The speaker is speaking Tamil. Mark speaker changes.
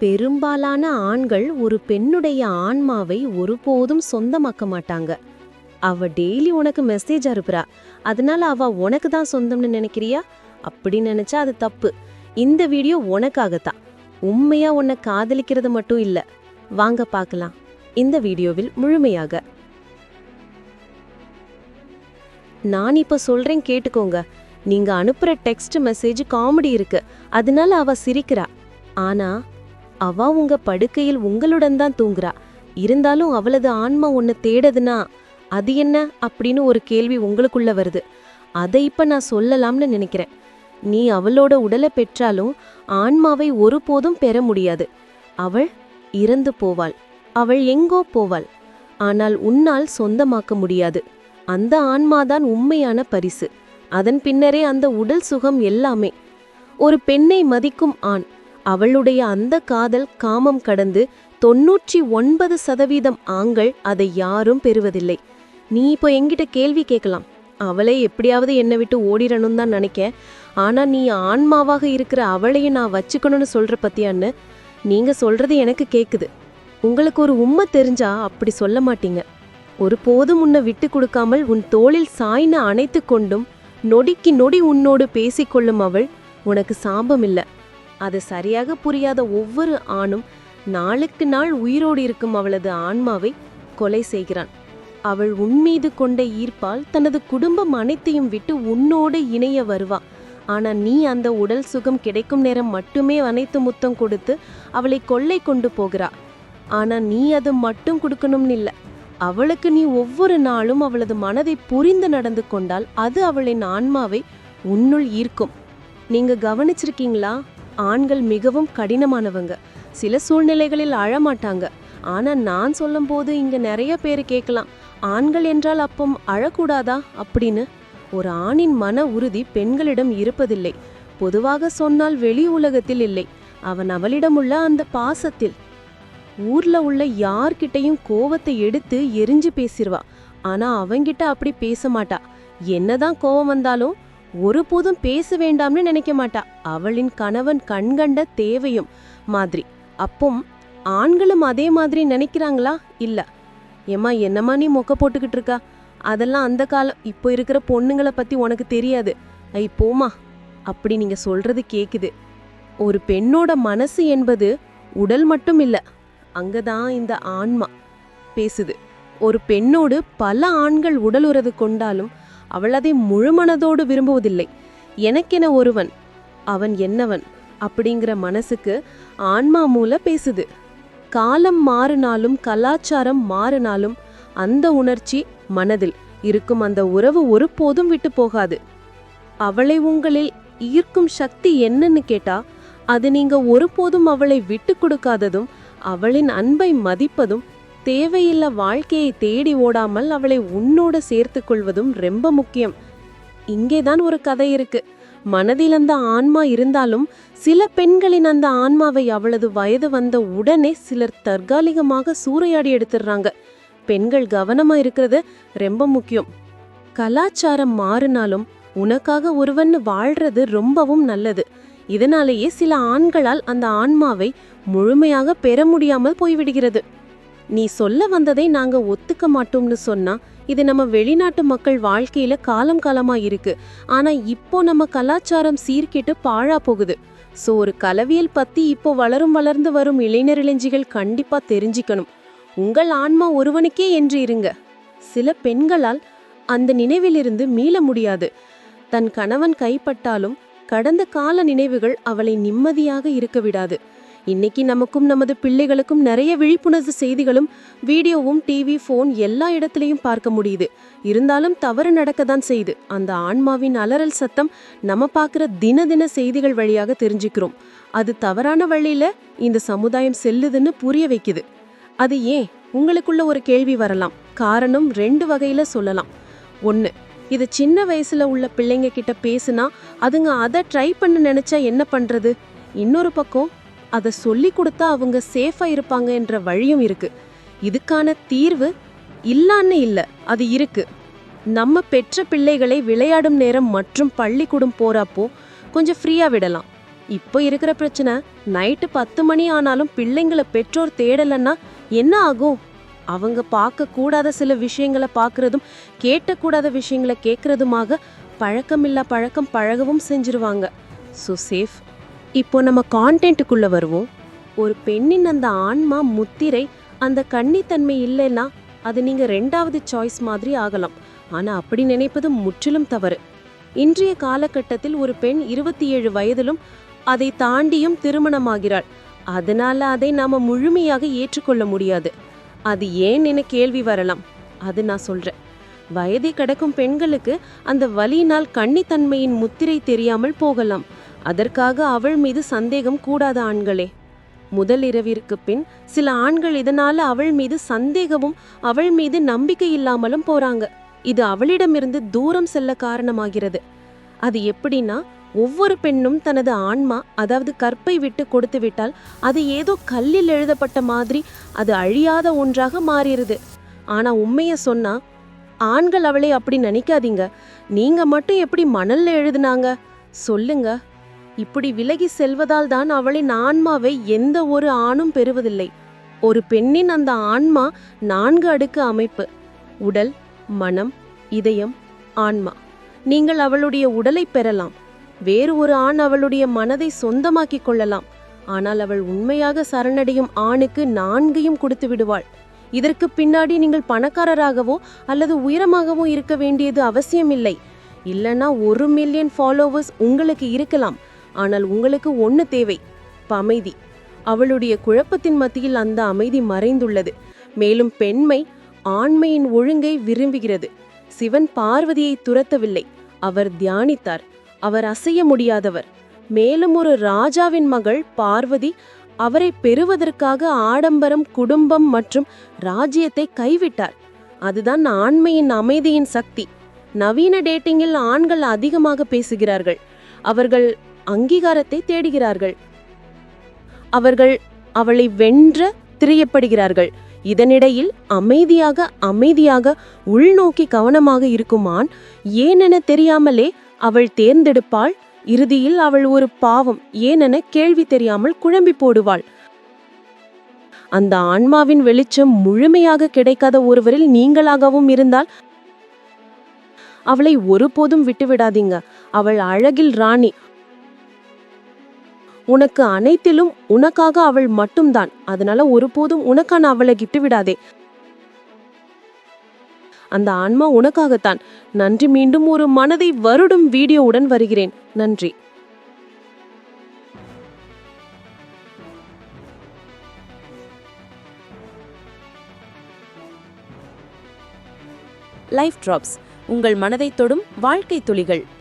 Speaker 1: பெரும்பாலான ஆண்கள் ஒரு பெண்ணுடைய ஆன்மாவை ஒருபோதும் சொந்தமாக்க மாட்டாங்க. அவ டெய்லி உனக்கு மெசேஜ் அனுப்புறா. அதனால அவ உனக்கு தான் சொந்தம்னு நினைக்கிறியா? அப்படி நினைச்சா அது தப்பு. இந்த வீடியோ உனக்காகத்தான். உண்மையா உன்னை காதலிக்கிறது மட்டும் இல்ல. வாங்க பார்க்கலாம். இந்த வீடியோவில் முழுமையாக. நான் இப்ப சொல்றேன் கேட்டுக்கோங்க. நீங்க அனுப்புற டெக்ஸ்ட் மெசேஜ் காமெடி இருக்கு. அதனால அவ சிரிக்கிறா. ஆனா அவா உங்க படுக்கையில் உங்களுடன் தான் தூங்குறா. இருந்தாலும் அவளது ஆன்மா ஒன்று தேடதுன்னா அது என்ன அப்படின்னு ஒரு கேள்வி உங்களுக்குள்ள வருது. அதை இப்ப நான் சொல்லலாம்னு நினைக்கிறேன். நீ அவளோட உடலை பெற்றாலும் ஆன்மாவை ஒருபோதும் பெற முடியாது. அவள் இறந்து போவாள். அவள் எங்கோ போவாள். ஆனால் உன்னால் சொந்தமாக்க முடியாது. அந்த ஆன்மாதான் உண்மையான பரிசு. அதன் பின்னரே அந்த உடல் சுகம் எல்லாமே. ஒரு பெண்ணை மதிக்கும் ஆண். அவளுடைய அந்த காதல் காமம் கடந்து தொன்னூற்றி ஒன்பது சதவீதம் ஆண்கள் அதை யாரும் பெறுவதில்லை. நீ இப்போ என்கிட்ட கேள்வி கேட்கலாம். அவளை எப்படியாவது என்னை விட்டு ஓடிடணும் தான் நினைக்க ஆனா நீ ஆன்மாவாக இருக்கிற அவளையை நான் வச்சுக்கணும்னு சொல்ற பத்தியான்னு நீங்க சொல்றது எனக்கு கேக்குது. உங்களுக்கு ஒரு உண்மை தெரிஞ்சா அப்படி சொல்ல மாட்டீங்க. ஒரு போதும் உன்னை விட்டு கொடுக்காமல் உன் தோளில் சாய்ன அணைத்து கொண்டும் நொடிக்கு நொடி உன்னோடு பேசிக்கொள்ளும் அவள் உனக்கு சாபம் இல்லை. அது சரியாக புரியாத ஒவ்வொரு ஆணும் நாளுக்கு நாள் உயிரோடு இருக்கும் அவளது ஆன்மாவை கொலை செய்கிறான். அவள் உன்மீது கொண்ட ஈர்ப்பால் தனது குடும்பம் அனைத்தையும் விட்டு உன்னோடு இணைய வருவா. ஆனா நீ அந்த உடல் சுகம் கிடைக்கும் நேரம் மட்டுமே அனைத்து முத்தம் கொடுத்து அவளை கொள்ளை கொண்டு போகிறா. ஆனா நீ அது மட்டும் கொடுக்கணும்னு இல்லை. அவளுக்கு நீ ஒவ்வொரு நாளும் அவளது மனதை புரிந்து நடந்து கொண்டால் அது அவளின் ஆன்மாவை உன்னுள் ஈர்க்கும். நீங்க கவனிச்சிருக்கீங்களா? ஆண்கள் மிகவும் கடினமானவங்க. சில சூழ்நிலைகளில் அழமாட்டாங்க. ஆனா நான் சொல்லும்போது இங்க நிறைய பேர் கேட்கலாம் ஆண்கள் என்றால் அப்பம் அழக்கூடாதா? அப்படின்னு. ஒரு ஆணின் மன உறுதி பெண்களிடம் இருப்பதில்லை. பொதுவாக சொன்னால் வெளி உலகத்தில் இல்லை. அவன் அவளிடமுள்ள அந்த பாசத்தில். ஊர்ல உள்ள யார்கிட்டையும் கோவத்தை எடுத்து எரிஞ்சு பேசிடுவா ஆனா அவங்கிட்ட அப்படி பேச மாட்டா. என்னதான் கோவம் வந்தாலும் ஒருபோதும் பேச வேண்டாம்னு நினைக்க மாட்டா. அவளின் கணவன் கண்கண்ட தேவையும் மாதிரி. அப்போம் ஆண்களும் அதே மாதிரி நினைக்கிறாங்களா? இல்ல. ஏம்மா என்னம்மா நீ மொக்க போட்டுக்கிட்டு இருக்கா? அதெல்லாம் அந்த காலம் இப்போ இருக்கிற பொண்ணுங்களை பத்தி உனக்கு தெரியாது. ஐ போமா அப்படி நீங்க சொல்றது கேக்குது. ஒரு பெண்ணோட மனசு என்பது உடல் மட்டும் இல்ல அங்கதான் இந்த ஆன்மா பேசுது. ஒரு பெண்ணோடு பல ஆண்கள் உடல் உறது கொண்டாலும் அவள் அதை முழுமனதோடு விரும்புவதில்லை. எனக்கென ஒருவன் அவன் என்னவன்? அப்படிங்கிற மனசுக்கு ஆன்மா மூல பேசுது. காலம் மாறினாலும் கலாச்சாரம் மாறினாலும் அந்த உணர்ச்சி மனதில் இருக்கும் அந்த உறவு ஒருபோதும் விட்டு போகாது. அவளை உங்களில் ஈர்க்கும் சக்தி என்னன்னு கேட்டா அது நீங்க ஒருபோதும் அவளை விட்டு கொடுக்காததும் அவளின் அன்பை மதிப்பதும் தேவையில்ல வாழ்க்கையை தேடி ஓடாமல் அவளை உன்னோட சேர்த்து கொள்வதும் ரொம்ப முக்கியம். இங்கேதான் ஒரு கதை இருக்கு. மனதில் அந்த ஆன்மா இருந்தாலும் சில பெண்களின் அந்த ஆன்மாவை அவளது வயது வந்த உடனே சிலர் தற்காலிகமாக சூறையாடி எடுத்துடுறாங்க. பெண்கள் கவனமா இருக்கிறது ரொம்ப முக்கியம். கலாச்சாரம் மாறினாலும் உனக்காக ஒருவன் வாழ்றது ரொம்பவும் நல்லது. இதனாலேயே சில ஆண்களால் அந்த ஆன்மாவை முழுமையாக பெற முடியாமல் போய்விடுகிறது. நீ சொல்ல வந்ததை நாங்க ஒத்துக்க மாட்டோம்னு சொன்னா இது நம்ம வெளிநாட்டு மக்கள் வாழ்க்கையில காலம் காலமா இருக்கு. ஆனா இப்போ நம்ம கலாச்சாரம் சீர்கிட்டு பாழா போகுது. ஸோ ஒரு கலவியல் பத்தி இப்போ வளரும் வளர்ந்து வரும் இளைஞர் இளைஞிகள் கண்டிப்பா தெரிஞ்சுக்கணும். உங்கள் ஆன்மா ஒருவனுக்கே என்று இருங்க. சில பெண்களால் அந்த நினைவிலிருந்து மீள முடியாது. தன் கணவன் கைப்பட்டாலும் கடந்த கால நினைவுகள் அவளை நிம்மதியாக இருக்க விடாது. இன்னைக்கு நமக்கும் நமது பிள்ளைகளுக்கும் நிறைய விழிப்புணர்வு செய்திகளும் வீடியோவும் டிவி ஃபோன் எல்லா இடத்துலையும் பார்க்க முடியுது. இருந்தாலும் தவறு நடக்கத்தான் செய்யுது. அந்த ஆன்மாவின் அலறல் சத்தம் நம்ம பார்க்குற தின தின செய்திகள் வழியாக தெரிஞ்சுக்கிறோம். அது தவறான வழியில இந்த சமுதாயம் செல்லுதுன்னு புரிய வைக்குது. அது ஏன்? உங்களுக்குள்ள ஒரு கேள்வி வரலாம். காரணம் ரெண்டு வகையில சொல்லலாம். ஒன்று இது சின்ன வயசுல உள்ள பிள்ளைங்க கிட்ட பேசுனா அதுங்க அதை ட்ரை பண்ண நினைச்சா என்ன பண்றது? இன்னொரு பக்கம் அதை சொல்லி கொடுத்தா அவங்க சேஃபாக இருப்பாங்க என்ற வழியும் இருக்கு. இதுக்கான தீர்வு இல்லான்னு இல்லை அது இருக்கு. நம்ம பெற்ற பிள்ளைகளை விளையாடும் நேரம் மற்றும் பள்ளிக்கூடம் போறப்போ கொஞ்சம் ஃப்ரீயாக விடலாம். இப்போ இருக்கிற பிரச்சனை நைட்டு பத்து மணி ஆனாலும் பிள்ளைங்களை பெற்றோர் தேடலன்னா என்ன ஆகும்? அவங்க பார்க்கக்கூடாத சில விஷயங்களை பார்க்குறதும் கேட்டக்கூடாத விஷயங்களை கேட்குறதுமாக பழக்கமில்லா பழக்கம் பழகவும் செஞ்சிருவாங்க. ஸோ சேஃப் இப்போ நம்ம கான்டென்ட்டுக்குள்ள வருவோம். ஒரு பெண்ணின் அந்த ஆன்மா முத்திரை அந்த கன்னித்தன்மை இல்லைன்னா அது நீங்க ரெண்டாவது சாய்ஸ் மாதிரி ஆகலாம். ஆனா அப்படி நினைப்பது முற்றிலும் தவறு. இன்றைய காலகட்டத்தில் ஒரு பெண் இருபத்தி ஏழு வயதிலும் அதை தாண்டியும் திருமணமாகிறாள். அதனால அதை நாம முழுமையாக ஏற்றுக்கொள்ள முடியாது. அது ஏன் என கேள்வி வரலாம். அது நான் சொல்றேன். வயதை கடக்கும் பெண்களுக்கு அந்த வலியினால் கன்னித்தன்மையின் முத்திரை தெரியாமல் போகலாம். அதற்காக அவள் மீது சந்தேகம் கூடாத ஆண்களே. முதல் இரவிற்கு பின் சில ஆண்கள் இதனால அவள் மீது சந்தேகமும் அவள் மீது நம்பிக்கை இல்லாமலும் போறாங்க. இது அவளிடமிருந்து தூரம் செல்ல காரணமாகிறது. அது எப்படின்னா ஒவ்வொரு பெண்ணும் தனது ஆன்மா அதாவது கற்பை விட்டு கொடுத்து விட்டால் அது ஏதோ கல்லில் எழுதப்பட்ட மாதிரி அது அழியாத ஒன்றாக மாறிடுது. ஆனா உண்மைய சொன்னா ஆண்கள் அவளை அப்படி நினைக்காதீங்க. நீங்க மட்டும் எப்படி மணல்ல எழுதுனாங்க? சொல்லுங்க. இப்படி விலகி செல்வதால் தான் அவளின் ஆன்மாவை எந்த ஒரு ஆணும் பெறுவதில்லை. ஒரு பெண்ணின் அந்த ஆன்மா நான்கு அடுக்கு அமைப்பு. உடல் மனம் இதயம் ஆன்மா. நீங்கள் அவளுடைய உடலை பெறலாம். வேறு ஒரு ஆண் அவளுடைய மனதை சொந்தமாக்கிக் கொள்ளலாம். ஆனால் அவள் உண்மையாக சரணடையும் ஆணுக்கு நான்கையும் கொடுத்து விடுவாள். இதற்கு பின்னாடி நீங்கள் பணக்காரராகவோ அல்லது உயரமாகவோ இருக்க வேண்டியது அவசியமில்லை. இல்லைன்னா ஒரு மில்லியன் ஃபாலோவர்ஸ் உங்களுக்கு இருக்கலாம். ஆனால் உங்களுக்கு ஒன்று தேவை அமைதி அவளுடைய குழப்பத்தின் மத்தியில் அந்த அமைதி மறைந்துள்ளது. மேலும் பெண்மை ஆண்மையின் ஒழுங்கை விரும்புகிறது. சிவன் பார்வதியை துரத்தவில்லை. அவர் தியானித்தார். அவர் அசைய முடியாதவர். மேலும் ஒரு ராஜாவின் மகள் பார்வதி அவரை பெறுவதற்காக ஆடம்பரம் குடும்பம் மற்றும் ராஜ்யத்தை கைவிட்டார். அதுதான் ஆண்மையின் அமைதியின் சக்தி. நவீன டேட்டிங்கில் ஆண்கள் அதிகமாக பேசுகிறார்கள். அவர்கள் அங்கீகாரத்தை தேடுகிறார்கள். அவர்கள் அவளை வென்ற திரியப்படுகிறார்கள். இதனிடையில் அமைதியாக அமைதியாக உள்நோக்கி கவனமாக இருக்குமான் ஏனென தெரியாமலே அவள் தேர்ந்தெடுப்பாள். இறுதியில் அவள் ஒரு பாவம் ஏனென கேள்வி தெரியாமல் குழம்பி போடுவாள். அந்த ஆன்மாவின் வெளிச்சம் முழுமையாக கிடைக்காத ஒருவரில் நீங்களாகவும் இருந்தால் அவளை ஒருபோதும் விட்டுவிடாதீங்க. அவள் அழகில் ராணி உனக்கு அனைத்திலும் உனக்காக அவள் மட்டும்தான். அதனால ஒருபோதும் உனக்கான அவளை கிட்டு விடாதே. அந்த ஆன்மா உனக்காகத்தான். நன்றி மீண்டும் ஒரு மனதை வருடும் வீடியோவுடன் வருகிறேன். நன்றி.
Speaker 2: லைஃப் டிராப்ஸ் உங்கள் மனதை தொடும் வாழ்க்கை துளிகள்.